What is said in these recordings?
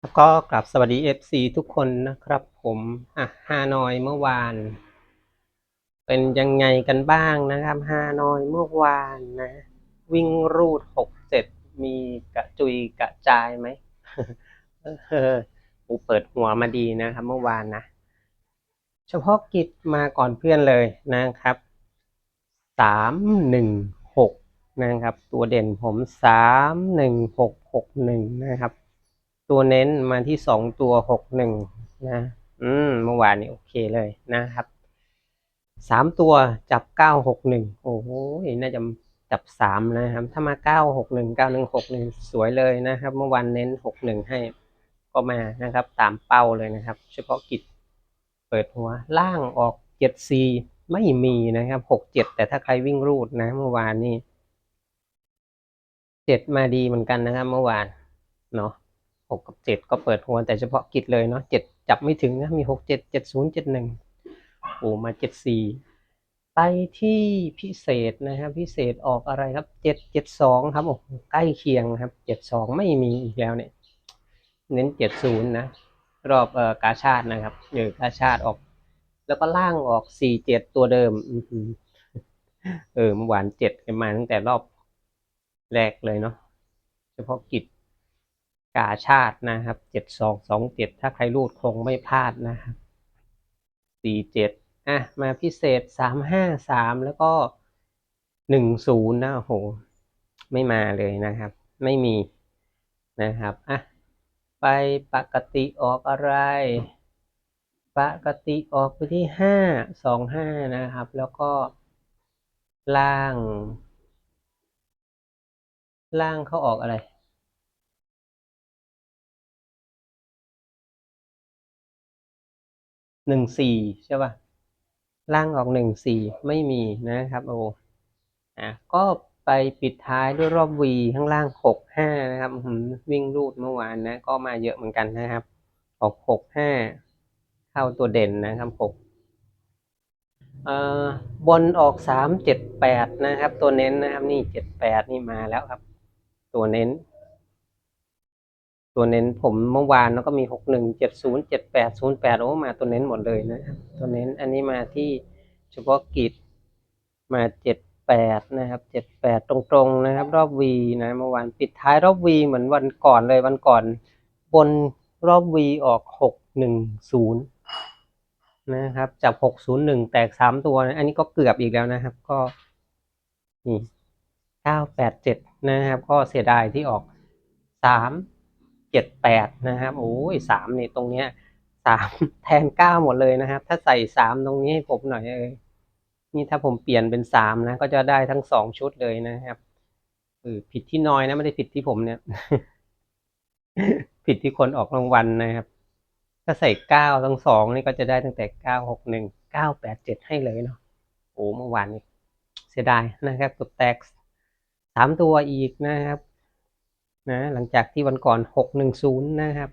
แล้วก็กลับสวัสดี FC ทุกคนนะครับผมอะฮานอยเมื่อวาน เป็นยังไงกันบ้างนะครับฮานอยเมื่อวานนะ วิ่งรูดหกเจ็ดมีกระจุยกระจายไหมเออกูเปิดหัวมาดีนะครับ เมื่อวานนะ เฉพาะกิจมาก่อนเพื่อนเลยนะครับสามหนึ่งหกนะครับ ตัวเด่นผมสามหนึ่งหกหกหนึ่งนะครับ ตัวเน้นมาที่สองตัวหกหนึ่งนะ อืมเมื่อวานนี้โอเคเลยนะครับสามตัวจับเก้าหกหนึ่งโอ้โหน่าจะจับสามนะครับ ถ้ามาเก้าหกหนึ่งเก้าหนึ่งหกหนึ่งสวยเลยนะครับ เมื่อวานเน้นหกหนึ่งให้ก็มานะครับ ตามเป้าเลยนะครับ เฉพาะกิจเปิดหัวล่างออกเจ็ดซีไม่มีนะครับหกเจ็ดแต่ถ้าใครวิ่งรูดนะเมื่อวานนี้เจ็ดมาดีเหมือนกันนะครับ เมื่อวานเนาะ หกกับเจ็ดก็เปิดหัวแต่เฉพาะกิจเลยเนาะเจ็ดจับไม่ถึงนะมีหกเจ็ดเจ็ดศูนย์เจ็ดหนึ่งโอ้มาเจ็ดสี่ไปที่พิเศษนะครับพิเศษออกอะไรครับเจ็ดเจ็ดสองครับโอ้ใกล้เคียงครับเจ็ดสองไม่มีอีกแล้วเนี่ยเน้นเจ็ดศูนย์นะรอบเอ่อกาชาตินะครับเออกาชาติออก แล้วก็ล่างออกสี่เจ็ดตัวเดิมเออเมื่อวานเจ็ดกันมาตั้งแต่รอบแรกเลยเนาะเฉพาะกิจ กาชาตินะครับเจ็ดสองสองเจ็ดถ้าใครรูดคงไม่พลาดนะครับสี่เจ็ดอะมาพิเศษสามห้าสามแล้วก็หนึ่งศูนย์นะโอ้โหไม่มาเลยนะครับ ไม่มีนะครับอะไปปกติออกอะไร ปกติออกไปที่ห้าสองห้านะครับ แล้วก็ล่าง ล่างเขาออกอะไร หนึ่งสี่ใช่ป่ะล่างออกหนึ่งสี่ไม่มีนะครับโอ้อะก็ไปปิดท้ายด้วยรอบวีข้างล่างหกห้านะครับวิ่งรูดเมื่อวานนะ ก็มาเยอะเหมือนกันนะครับออกหกห้าเข้าตัวเด่นนะครับหกเอ่อบนออกสามเจ็ดแปดนะครับ ตัวเน้นนะครับ นี่เจ็ดแปดนี่มาแล้วครับ ตัวเน้น ตัวเน้นผมเมื่อวานแล้วก็มีหกหนึ่งเจ็ดศูนย์เจ็ดแปดศูนย์แปดโอ้มาตัวเน้นหมดเลยนะครับตัวเน้นอันนี้มาที่เฉพาะกิจมาเจ็ดแปดนะครับเจ็ดแปดตรงๆนะครับ รอบวีนะเมื่อวานปิดท้ายรอบวีเหมือนวันก่อนเลยวันก่อน บนรอบวีออกหกหนึ่งศูนย์นะครับจากหกศูนย์หนึ่งแตกสามตัวนะอันนี้ก็เกือบอีกแล้วนะครับ ก็นี่เก้าแปดเจ็ดนะครับ ก็เสียดายที่ออกสาม จ็ดแปดนะครับโอ้ยสามนี่ตรงเนี้ยสามแทนเก้าหมดเลยนะครับ ถ้าใส่สามตรงนี้ให้ผมหน่อยเออนี่ถ้าผมเปลี่ยนเป็นสามนะ ก็จะได้ทั้งสองชุดเลยนะครับเออผิดที่น้อยนะไม่ได้ผิดที่ผมเนี่ย ผิดที่คนออกรางวัลนะครับ ถ้าใส่เก้าทั้งสองนี่ก็จะได้ตั้งแต่เก้าหกหนึ่งเก้าแปดเจ็ดให้เลยเนาะโอ้เมื่อวานนี้เสียดายนะครับกดแตกสามตัวอีกนะครับ นะหลังจากที่วันก่อนหกหนึ่งศูนย์นะครับ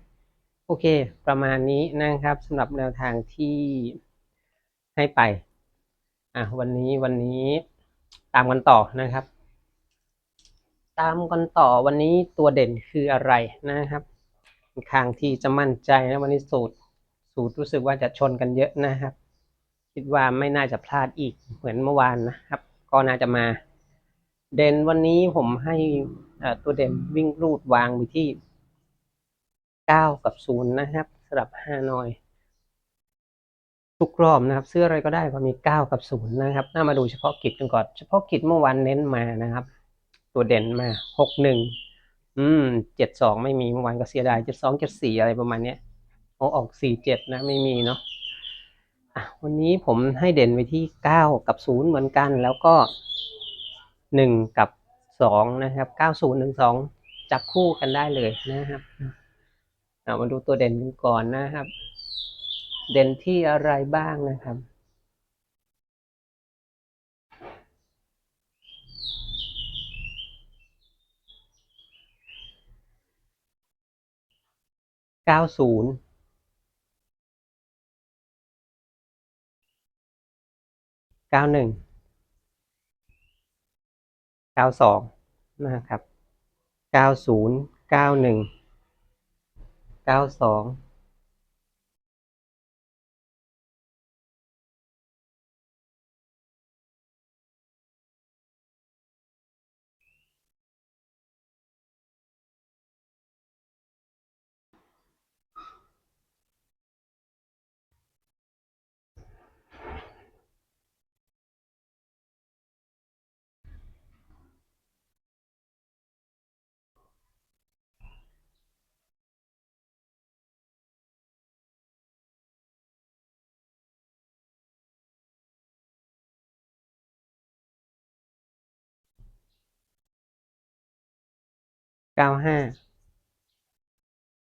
โอเค ประมาณนี้นะครับสำหรับแนวทางที่ให้ไปอะวันนี้วันนี้ตามกันต่อนะครับ ตามกันต่อวันนี้ตัวเด่นคืออะไรนะครับค่างที่จะมั่นใจนะวันนี้สูตรสูตรรู้สึกว่าจะชนกันเยอะนะครับ คิดว่าไม่น่าจะพลาดอีกเหมือนเมื่อวานนะครับ ก็น่าจะมา เด่นวันนี้ผมให้ ตัวเด่นวิ่งรูดวางไปที่เก้ากับศูนย์นะครับสำหรับฮานอย ทุกรอบนะครับ เสื้ออะไรก็ได้ก็มีเก้ากับศูนย์นะครับน่ามาดูเฉพาะกิจกันก่อน เฉพาะกิจเมื่อวานเน้นมานะครับ ตัวเด่นมาหกหนึ่งอืมเจ็ดสองไม่มีเมื่อวานก็เสียดายเจ็ดสองเจ็ดสี่อะไรประมาณเนี้ยเอาออกสี่เจ็ดนะไม่มีเนาะอะวันนี้ผมให้เด่นไปที่เก้ากับศูนย์เหมือนกัน แล้วก็หนึ่งกับ สองนะครับเก้าศูนย์หนึ่งสองจับคู่กันได้เลยนะครับเอามาดูตัวเด่นกันก่อนนะครับ เด่นที่อะไรบ้างนะครับเก้าศูนย์เก้าหนึ่ง 92นะครับ90 91 92 เก้าหนึ่ง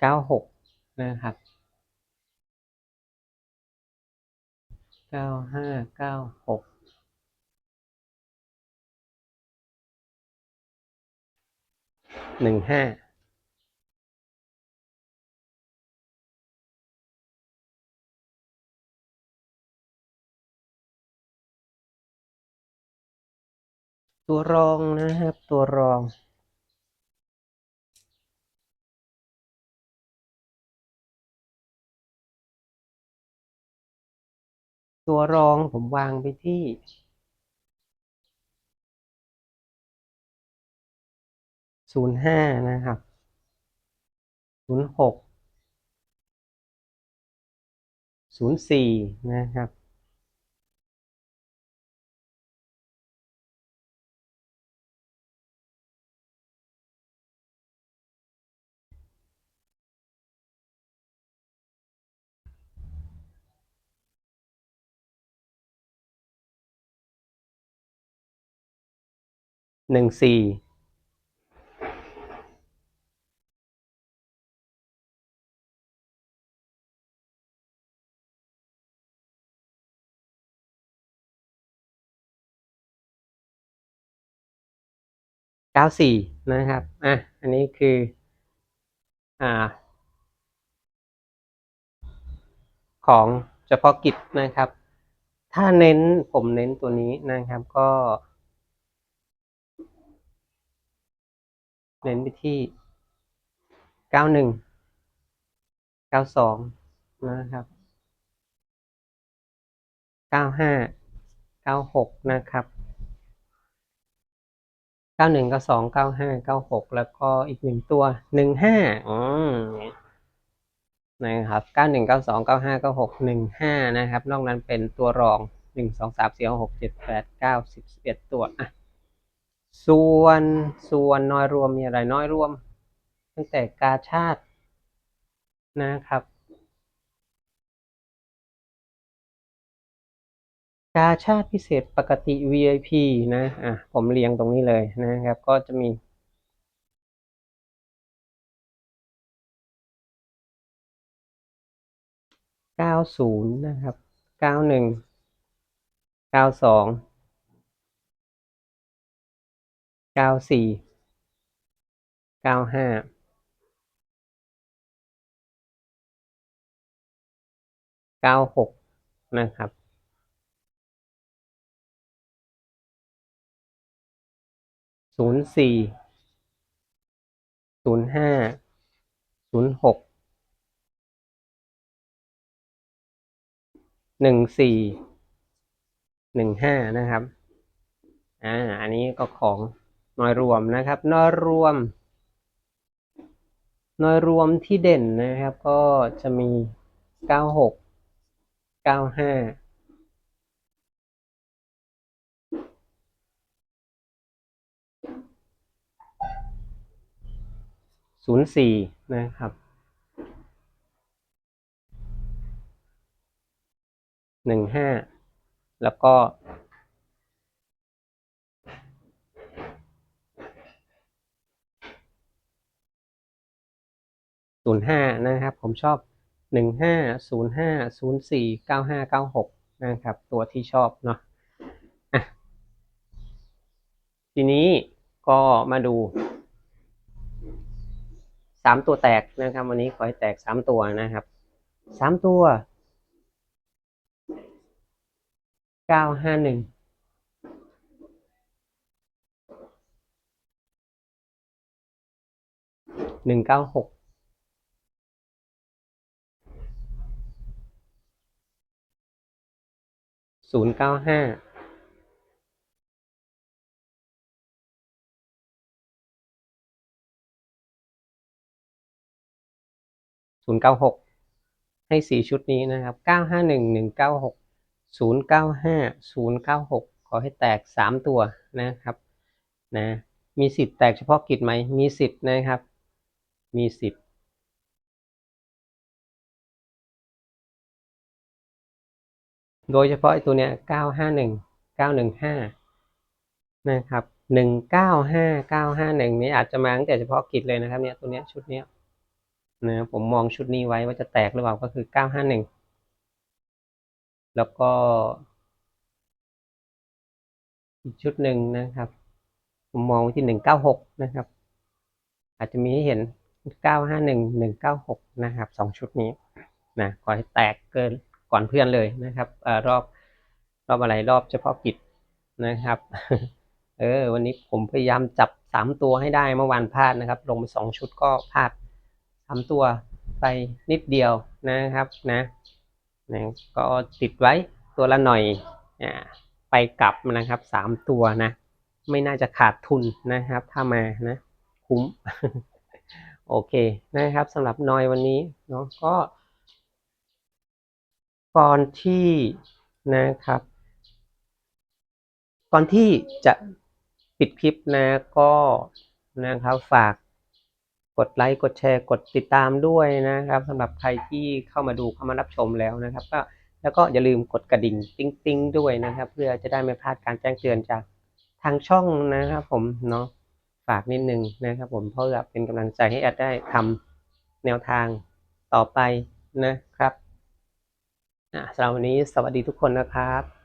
เก้าสองเก้าห้าเก้าหกนะครับเก้าห้าเก้าหกหนึ่งห้าตัวรองนะครับ ตัวรอง ตัวรองผมวางไปที่ศูนย์ห้านะครับศูนย์หกศูนย์สี่นะครับ หนึ่งสี่เก้าสี่นะครับ อะ อันนี้คือ อ่า ของเฉพาะกิจนะครับ ถ้าเน้นผมเน้นตัวนี้นะครับก็ เน้นไปที่เก้าหนึ่งเก้าสองนะครับเก้าห้าเก้าหกนะครับเก้าหนึ่งเก้าสองเก้าห้าเก้าหกแล้วก็อีกหนึ่งตัวหนึ่งห้าอืมนะครับเก้าหนึ่งเก้าสองเก้าห้าเก้าหกหนึ่งห้านะครับ นอกนั้นเป็นตัวรองหนึ่งสองสามสี่หกเจ็ดแปดเก้าสิบสิบเอ็ดตัวอะ ส่วนส่วนน้อยรวมมีอะไรน้อยรวม ตั้งแต่กาชาตินะครับ กาชาติพิเศษปกติ VIP นะอะผมเรียงตรงนี้เลยนะครับ ก็จะมีเก้าศูนย์นะครับเก้าหนึ่งเก้าสอง เก้าสี่เก้าห้าเก้าหกนะครับศูนย์สี่ศูนย์ห้าศูนย์หกหนึ่งสี่หนึ่งห้านะครับ อ่า อันนี้ก็ของ น้อยรวมนะครับ น้อยรวม น้อยรวมที่เด่นนะครับ ก็จะมีเก้าหกเก้าห้าศูนย์สี่นะครับหนึ่งห้าแล้วก็ ศูนย์ห้านะครับ ผมชอบหนึ่งห้าศูนย์ห้าศูนย์สี่เก้าห้าเก้าหกนะครับ ตัวที่ชอบเนาะะทีนี้ก็มาดูสามตัวแตกนะครับ วันนี้ขอให้แตกสามตัวนะครับสามตัวเก้าห้าหนึ่งหนึ่งเก้าหก ศูนย์เก้าห้าศูนย์เก้าหกให้สี่ชุดนี้นะครับเก้าห้าหนึ่งหนึ่งเก้าหกศูนย์เก้าห้าศูนย์เก้าหกขอให้แตกสามตัวนะครับนะมีสิทธิ์แตกเฉพาะกิจไหมมีสิทธิ์นะครับ มีสิทธิ์ โดยเฉพาะไอ้ตัวเนี้ยเก้าห้าหนึ่งเก้าหนึ่งห้านะครับหนึ่งเก้าห้าเก้าห้าหนึ่งนี้อาจจะมาตั้งแต่เฉพาะกิจเลยนะครับ เนี่ยตัวเนี้ยชุดเนี้ยนะผมมองชุดนี้ไว้ว่าจะแตกหรือเปล่าก็คือเก้าห้าหนึ่งแล้วก็อีกชุดหนึ่งนะครับ ผมมองที่หนึ่งเก้าหกนะครับ อาจจะมีให้เห็นเก้าห้าหนึ่งหนึ่งเก้าหกนะครับสองชุดนี้นะขอให้แตกเกิน ก่อนเพื่อนเลยนะครับเอ่อรอบรอบอะไรรอบเฉพาะกิจนะครับ เออวันนี้ผมพยายามจับสามตัวให้ได้เมื่อวานพลาดนะครับ ลงไปสองชุดก็พลาดสามตัวไปนิดเดียวนะครับนะนะก็ติดไว้ตัวละหน่อยอ่าไปกลับนะครับสามตัวนะ ไม่น่าจะขาดทุนนะครับ ถ้ามานะ คุ้ม โอเคนะครับสำหรับนอยวันนี้เนาะก็ ก่อนที่นะครับ ก่อนที่จะปิดคลิปนะก็นะครับฝากกดไลค์กดแชร์กดติดตามด้วยนะครับสำหรับใครที่เข้ามาดูเข้ามารับชมแล้วนะครับ ก็แล้วก็อย่าลืมกดกระดิ่งติ๊งติงๆด้วยนะครับ เพื่อจะได้ไม่พลาดการแจ้งเตือนจากทางช่องนะครับ ผมเนาะฝากนิดนึงนะครับ ผมเพื่อเป็นกำลังใจให้แอดได้ทำแนวทางต่อไปนะครับ สำหรับวันนี้สวัสดีทุกคนนะครับ